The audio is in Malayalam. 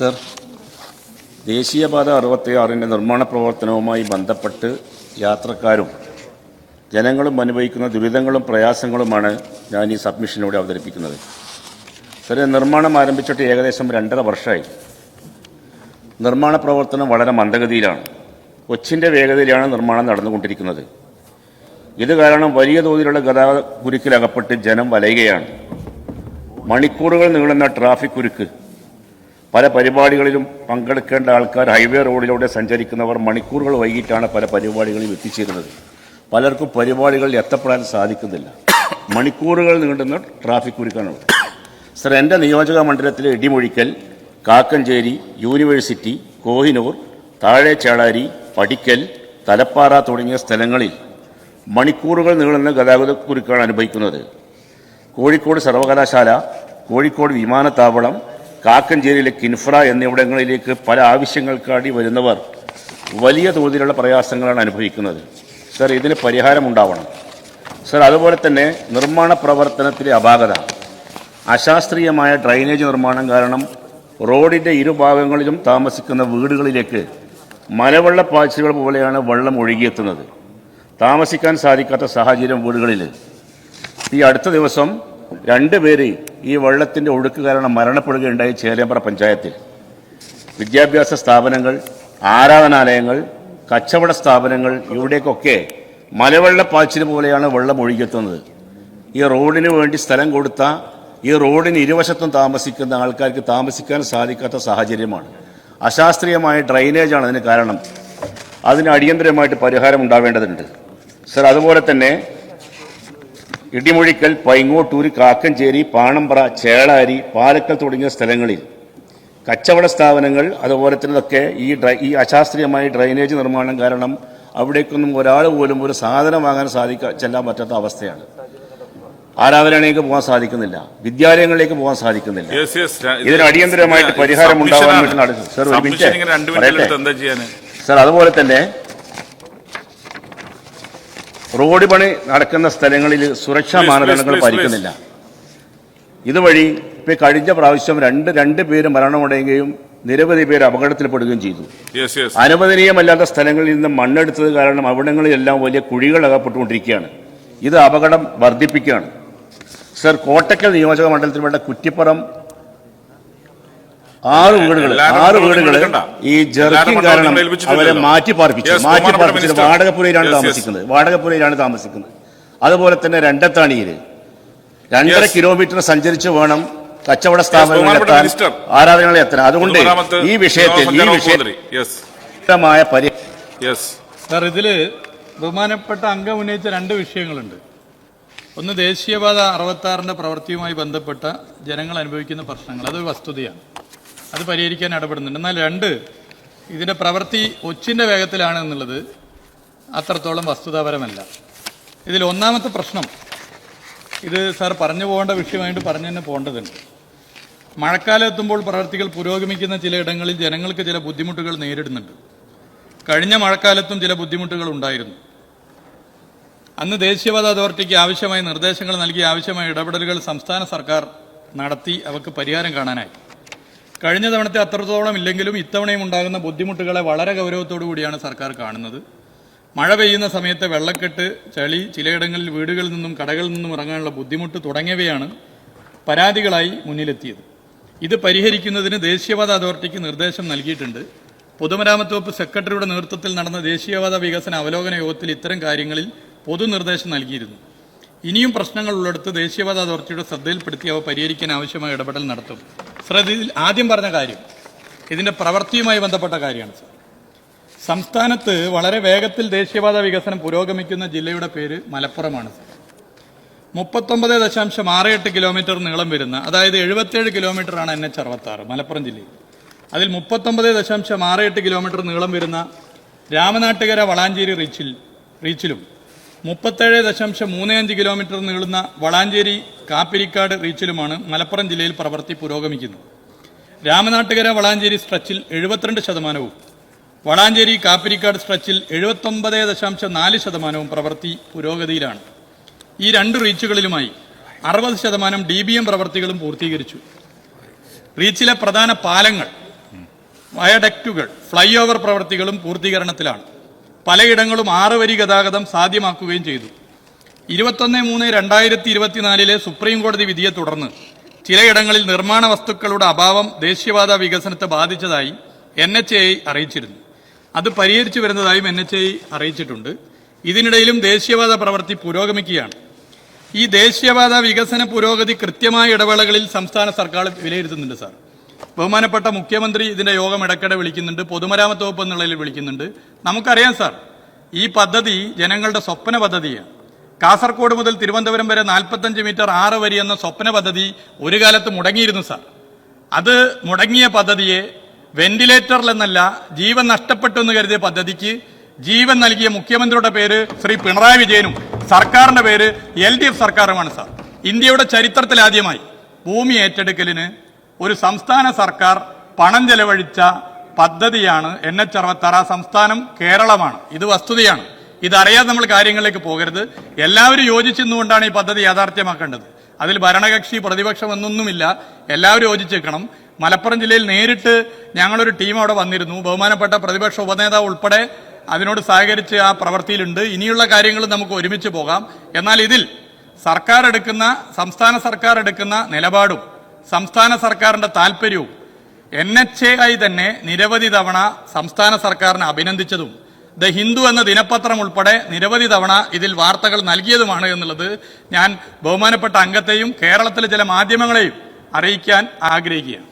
സർ. ദേശീയപാത അറുപത്തിയാറിന്റെ നിർമ്മാണ പ്രവർത്തനവുമായി ബന്ധപ്പെട്ട് യാത്രക്കാരും ജനങ്ങളും അനുഭവിക്കുന്ന ദുരിതങ്ങളും പ്രയാസങ്ങളുമാണ് ഞാൻ ഈ സബ്മിഷനിലൂടെ അവതരിപ്പിക്കുന്നത്. സർ നിർമ്മാണം ആരംഭിച്ചിട്ട് ഏകദേശം രണ്ടര വർഷമായി. നിർമ്മാണ പ്രവർത്തനം വളരെ മന്ദഗതിയിലാണ്. കൊച്ചിന്റെ വേഗതയിലാണ് നിർമ്മാണം നടന്നുകൊണ്ടിരിക്കുന്നത്. ഇത് കാരണം വലിയ തോതിലുള്ള ഗതാഗത കുരുക്കിലകപ്പെട്ട് ജനം വലയുകയാണ്. മണിക്കൂറുകൾ നീളുന്ന ട്രാഫിക് കുരുക്ക് പല പരിപാടികളിലും പങ്കെടുക്കേണ്ട ആൾക്കാർ ഹൈവേ റോഡിലൂടെ സഞ്ചരിക്കുന്നവർ മണിക്കൂറുകൾ വൈകിട്ടാണ് പല പരിപാടികളിലും എത്തിച്ചേരുന്നത്. പലർക്കും പരിപാടികളിൽ എത്തപ്പെടാൻ സാധിക്കുന്നില്ല. മണിക്കൂറുകൾ നീണ്ടുന്ന ട്രാഫിക് ഒരുക്കാനുള്ളത് സർ എന്റെ നിയോജക മണ്ഡലത്തിലെ ഇടിമൊഴിക്കൽ കാക്കഞ്ചേരി യൂണിവേഴ്സിറ്റി കോഹിനൂർ താഴെ ചേളാരി പടിക്കൽ തലപ്പാറ തുടങ്ങിയ സ്ഥലങ്ങളിൽ മണിക്കൂറുകൾ നീളുന്ന ഗതാഗത കുരുക്കാണ് അനുഭവിക്കുന്നത്. കോഴിക്കോട് സർവകലാശാല കോഴിക്കോട് വിമാനത്താവളം കാക്കഞ്ചേരിയിലെ കിൻഫ്ര എന്നിവിടങ്ങളിലേക്ക് പല ആവശ്യങ്ങൾക്കാടി വരുന്നവർ വലിയ തോതിലുള്ള പ്രയാസങ്ങളാണ് അനുഭവിക്കുന്നത്. സർ ഇതിന് പരിഹാരമുണ്ടാവണം. സർ അതുപോലെ തന്നെ നിർമ്മാണ പ്രവർത്തനത്തിലെ അപാകത. അശാസ്ത്രീയമായ ഡ്രൈനേജ് നിർമ്മാണം കാരണം റോഡിന്റെ ഇരുഭാഗങ്ങളിലും താമസിക്കുന്ന വീടുകളിലേക്ക് മലവെള്ള പാച്ചുകൾ പോലെയാണ് വെള്ളം ഒഴുകിയെത്തുന്നത്. താമസിക്കാൻ സാധിക്കാത്ത സാഹചര്യം വീടുകളിൽ ഈ അടുത്ത ദിവസം രണ്ടുപേര് ഈ വെള്ളത്തിന്റെ ഒഴുക്ക് കാരണം മരണപ്പെടുകയുണ്ടായി ചേലേമ്പ്ര പഞ്ചായത്തിൽ. വിദ്യാഭ്യാസ സ്ഥാപനങ്ങൾ ആരാധനാലയങ്ങൾ കച്ചവട സ്ഥാപനങ്ങൾ ഇവിടേക്കൊക്കെ മലവെള്ളപ്പാച്ചിൽ പോലെയാണ് വെള്ളം ഒഴുകിയെത്തുന്നത്. ഈ റോഡിന് വേണ്ടി സ്ഥലം കൊടുത്ത ഈ റോഡിന് ഇരുവശത്തും താമസിക്കുന്ന ആൾക്കാർക്ക് താമസിക്കാൻ സാധിക്കാത്ത സാഹചര്യമാണ്. അശാസ്ത്രീയമായ ഡ്രൈനേജാണ് അതിന് കാരണം. അതിന് അടിയന്തരമായിട്ട് പരിഹാരം ഉണ്ടാവേണ്ടതുണ്ട്. സർ അതുപോലെ തന്നെ ഇടിമൊഴിക്കൽ പൈങ്ങോട്ടൂർ കാക്കഞ്ചേരി പാണമ്പ്ര ചേളാരി പാലക്കൽ തുടങ്ങിയ സ്ഥലങ്ങളിൽ കച്ചവട സ്ഥാപനങ്ങൾ അതുപോലെ തന്നെ ഈ ഡ്രൈ ഈ അശാസ്ത്രീയമായ ഡ്രൈനേജ് നിർമ്മാണം കാരണം അവിടേക്കൊന്നും ഒരാൾ പോലും ഒരു സാധനം വാങ്ങാൻ സാധിക്കാൻ ചെല്ലാൻ പറ്റാത്ത അവസ്ഥയാണ് ആരാധനയിലേക്ക് പോകാൻ സാധിക്കുന്നില്ല വിദ്യാലയങ്ങളിലേക്ക് പോകാൻ സാധിക്കുന്നില്ല. ഇതിന് അടിയന്തരമായിട്ട് പരിഹാരം ഉണ്ടാവാൻ വേണ്ടി. നടക്കും. സർ, അതുപോലെ Submission റോഡ് പണി നടക്കുന്ന സ്ഥലങ്ങളിൽ സുരക്ഷാ മാനദണ്ഡങ്ങൾ പാലിക്കുന്നില്ല. ഇതുവഴി ഇപ്പൊ കഴിഞ്ഞ പ്രാവശ്യം രണ്ട് രണ്ട് പേര് മരണമടയുകയും നിരവധി പേര് അപകടത്തിൽപ്പെടുകയും ചെയ്തു. അനുവദനീയമല്ലാത്ത സ്ഥലങ്ങളിൽ നിന്ന് മണ്ണെടുത്തത് കാരണം അവിടങ്ങളിലെല്ലാം വലിയ കുഴികൾ അകപ്പെട്ടുകൊണ്ടിരിക്കുകയാണ്. ഇത് അപകടം വർദ്ധിപ്പിക്കുകയാണ്. സർ കോട്ടക്കൽ നിയോജക മണ്ഡലത്തിൽ വേണ്ട കുറ്റിപ്പുറം ആറ് വീടുകൾ ആറ് വീടുകൾ ഈ ജർക്കിൻ കാരണം അവരെ മാറ്റി പാർപ്പിച്ചു. മാറ്റി പാർപ്പിച്ചത്. വാടകപ്പുരയിലാണ്. താമസിക്കുന്നത്. വാടകപ്പുരയിലാണ് താമസിക്കുന്നത്. അതുപോലെ തന്നെ രണ്ടത്താണിയിൽ രണ്ടര കിലോമീറ്റർ സഞ്ചരിച്ച് വേണം കച്ചവട സ്ഥാപനങ്ങളിൽ എത്താൻ. ആരാധനകളിൽ എത്താൻ അതുകൊണ്ട് ഈ വിഷയത്തിൽ ഈ വിഷയമായ പരി സാർ ഇതിൽ ബഹുമാനപ്പെട്ട അംഗം ഉന്നയിച്ച രണ്ട് വിഷയങ്ങളുണ്ട്. ഒന്ന് ദേശീയപാത അറുപത്താറിന്റെ പ്രവൃത്തിയുമായി ബന്ധപ്പെട്ട ജനങ്ങൾ അനുഭവിക്കുന്ന പ്രശ്നങ്ങൾ. അതൊരു വസ്തുതയാണ്. അത് പരിഹരിക്കാൻ ഇടപെടുന്നുണ്ട്. എന്നാൽ രണ്ട് ഇതിന്റെ പ്രവൃത്തി ഒച്ചിന്റെ വേഗത്തിലാണ് എന്നുള്ളത് അത്രത്തോളം വസ്തുതാപരമല്ല. ഇതിൽ ഒന്നാമത്തെ പ്രശ്നം ഇത് സാർ പറഞ്ഞു പോകേണ്ട വിഷയമായിട്ട് പറഞ്ഞു തന്നെ പോകേണ്ടതുണ്ട്. മഴക്കാലം എത്തുമ്പോൾ പ്രവർത്തികൾ പുരോഗമിക്കുന്ന ചിലയിടങ്ങളിൽ ജനങ്ങൾക്ക് ചില ബുദ്ധിമുട്ടുകൾ നേരിടുന്നുണ്ട്. കഴിഞ്ഞ മഴക്കാലത്തും ചില ബുദ്ധിമുട്ടുകൾ ഉണ്ടായിരുന്നു. അന്ന് ദേശീയപാത അതോറിറ്റിക്ക് ആവശ്യമായ നിർദ്ദേശങ്ങൾ നൽകി ആവശ്യമായ ഇടപെടലുകൾ സംസ്ഥാന സർക്കാർ നടത്തി അവർക്ക് പരിഹാരം കാണാനായി. കഴിഞ്ഞ തവണത്തെ അത്രത്തോളം ഇല്ലെങ്കിലും ഇത്തവണയും ഉണ്ടാകുന്ന ബുദ്ധിമുട്ടുകളെ വളരെ ഗൗരവത്തോടു കൂടിയാണ് സർക്കാർ കാണുന്നത്. മഴ പെയ്യുന്ന സമയത്തെ വെള്ളക്കെട്ട് ചളി ചിലയിടങ്ങളിൽ വീടുകളിൽ നിന്നും കടകളിൽ നിന്നും ഇറങ്ങാനുള്ള ബുദ്ധിമുട്ട് തുടങ്ങിയവയാണ് പരാതികളായി മുന്നിലെത്തിയത്. ഇത് പരിഹരിക്കുന്നതിന് ദേശീയപാത അതോറിറ്റിക്ക് നിർദ്ദേശം നൽകിയിട്ടുണ്ട്. പൊതുമരാമത്ത് വകുപ്പ് സെക്രട്ടറിയുടെ നേതൃത്വത്തിൽ നടന്ന ദേശീയപാത വികസന അവലോകന യോഗത്തിൽ ഇത്തരം കാര്യങ്ങളിൽ പൊതുനിർദ്ദേശം നൽകിയിരുന്നു. ഇനിയും പ്രശ്നങ്ങൾ ഉള്ളിടത്ത് ദേശീയപാത അതോറിറ്റിയുടെ ശ്രദ്ധയിൽപ്പെടുത്തി അവ പരിഹരിക്കാൻ ആവശ്യമായ ഇടപെടൽ നടത്തും. ശ്രദ്ധയിൽ ആദ്യം പറഞ്ഞ കാര്യം ഇതിന്റെ പ്രവൃത്തിയുമായി ബന്ധപ്പെട്ട കാര്യമാണ് സർ. സംസ്ഥാനത്ത് വളരെ വേഗത്തിൽ ദേശീയപാത വികസനം പുരോഗമിക്കുന്ന ജില്ലയുടെ പേര് മലപ്പുറമാണ് സർ. മുപ്പത്തൊമ്പത് ദശാംശം ആറ് എട്ട് കിലോമീറ്റർ നീളം വരുന്ന അതായത് എഴുപത്തേഴ് കിലോമീറ്ററാണ് എൻ എച്ച് അറുപത്താറ് മലപ്പുറം ജില്ലയിൽ. അതിൽ മുപ്പത്തൊമ്പത് ദശാംശം ആറ് എട്ട് കിലോമീറ്റർ നീളം വരുന്ന രാമനാട്ടുകര വളാഞ്ചേരി റീച്ചിൽ റീച്ചിലും മുപ്പത്തേഴ് ദശാംശം മൂന്ന് അഞ്ച് കിലോമീറ്റർ നീളുന്ന വളാഞ്ചേരി കാപ്പിരിക്കാട് റീച്ചിലുമാണ് മലപ്പുറം ജില്ലയിൽ പ്രവൃത്തി പുരോഗമിക്കുന്നത്. രാമനാട്ടുകര വളാഞ്ചേരി സ്ട്രെച്ചിൽ എഴുപത്തിരണ്ട് ശതമാനവും വളാഞ്ചേരി കാപ്പിരിക്കാട് സ്ട്രെച്ചിൽ എഴുപത്തൊമ്പത് ദശാംശം നാല് ശതമാനവും പ്രവൃത്തി പുരോഗതിയിലാണ്. ഈ രണ്ട് റീച്ചുകളിലുമായി അറുപത് ശതമാനം ഡി ബി എം പ്രവർത്തികളും പൂർത്തീകരിച്ചു. റീച്ചിലെ പ്രധാന പാലങ്ങൾ വയഡക്റ്റുകൾ ഫ്ലൈ ഓവർ പ്രവൃത്തികളും പൂർത്തീകരണത്തിലാണ്. പലയിടങ്ങളും ആറ് വരി ഗതാഗതം സാധ്യമാക്കുകയും ചെയ്തു. ഇരുപത്തൊന്ന് മൂന്ന് രണ്ടായിരത്തി ഇരുപത്തിനാലിലെ സുപ്രീം കോടതി വിധിയെ തുടർന്ന് ചിലയിടങ്ങളിൽ നിർമ്മാണ വസ്തുക്കളുടെ അഭാവം ദേശീയപാത വികസനത്തെ ബാധിച്ചതായി എൻ എച്ച് എ അറിയിച്ചിരുന്നു. അത് പരിഹരിച്ചു വരുന്നതായും എൻ എച്ച് എ അറിയിച്ചിട്ടുണ്ട്. ഇതിനിടയിലും ദേശീയപാത പ്രവൃത്തി പുരോഗമിക്കുകയാണ്. ഈ ദേശീയപാത വികസന പുരോഗതി കൃത്യമായ ഇടവേളകളിൽ സംസ്ഥാന സർക്കാർ വിലയിരുത്തുന്നുണ്ട് സാർ. ബഹുമാനപ്പെട്ട മുഖ്യമന്ത്രി ഇതിന്റെ യോഗം ഇടയ്ക്കിടെ വിളിക്കുന്നുണ്ട്. പൊതുമരാമത്ത് വകുപ്പ് എന്നുള്ളതിൽ വിളിക്കുന്നുണ്ട്. നമുക്കറിയാം സാർ ഈ പദ്ധതി ജനങ്ങളുടെ സ്വപ്ന പദ്ധതിയാണ്. കാസർഗോഡ് മുതൽ തിരുവനന്തപുരം വരെ നാൽപ്പത്തഞ്ച് മീറ്റർ ആറ് വരി എന്ന സ്വപ്ന പദ്ധതി ഒരു കാലത്ത് മുടങ്ങിയിരുന്നു സാർ. അത് മുടങ്ങിയ പദ്ധതിയെ വെന്റിലേറ്ററിൽ എന്നല്ല ജീവൻ നഷ്ടപ്പെട്ടു എന്ന് കരുതിയ പദ്ധതിക്ക് ജീവൻ നൽകിയ മുഖ്യമന്ത്രിയുടെ പേര് ശ്രീ പിണറായി വിജയനും സർക്കാരിന്റെ പേര് എൽ സർക്കാരുമാണ് സാർ. ഇന്ത്യയുടെ ചരിത്രത്തിലാദ്യമായി ഭൂമി ഏറ്റെടുക്കലിന് ഒരു സംസ്ഥാന സർക്കാർ പണം ചെലവഴിച്ച പദ്ധതിയാണ് എൻ എച്ച് അറുപത്താറ്. സംസ്ഥാനം കേരളമാണ്. ഇത് വസ്തുതയാണ്. ഇതറിയാതെ നമ്മൾ കാര്യങ്ങളിലേക്ക് പോകരുത്. എല്ലാവരും യോജിച്ചെന്നുകൊണ്ടാണ് ഈ പദ്ധതി യാഥാർത്ഥ്യമാക്കേണ്ടത്. അതിൽ ഭരണകക്ഷി പ്രതിപക്ഷം എന്നൊന്നുമില്ല. എല്ലാവരും യോജിച്ചേക്കണം. മലപ്പുറം ജില്ലയിൽ നേരിട്ട് ഞങ്ങളൊരു ടീം അവിടെ വന്നിരുന്നു. ബഹുമാനപ്പെട്ട പ്രതിപക്ഷ ഉപനേതാവ് ഉൾപ്പെടെ അതിനോട് സഹകരിച്ച് ആ പ്രവൃത്തിയിലുണ്ട് ഇനിയുള്ള കാര്യങ്ങൾ നമുക്ക് ഒരുമിച്ച് പോകാം. എന്നാൽ ഇതിൽ സർക്കാർ എടുക്കുന്ന സംസ്ഥാന സർക്കാർ എടുക്കുന്ന നിലപാടും സംസ്ഥാന സർക്കാരിന്റെ താല്പര്യവും എൻ എച്ച് എ ആയി തന്നെ നിരവധി തവണ സംസ്ഥാന സർക്കാരിനെ അഭിനന്ദിച്ചതും ദ ഹിന്ദു എന്ന ദിനപത്രം ഉൾപ്പെടെ നിരവധി തവണ ഇതിൽ വാർത്തകൾ നൽകിയതുമാണ് എന്നുള്ളത് ഞാൻ ബഹുമാനപ്പെട്ട അംഗത്തെയും കേരളത്തിലെ ചില മാധ്യമങ്ങളെയും അറിയിക്കാൻ ആഗ്രഹിക്കുകയാണ്.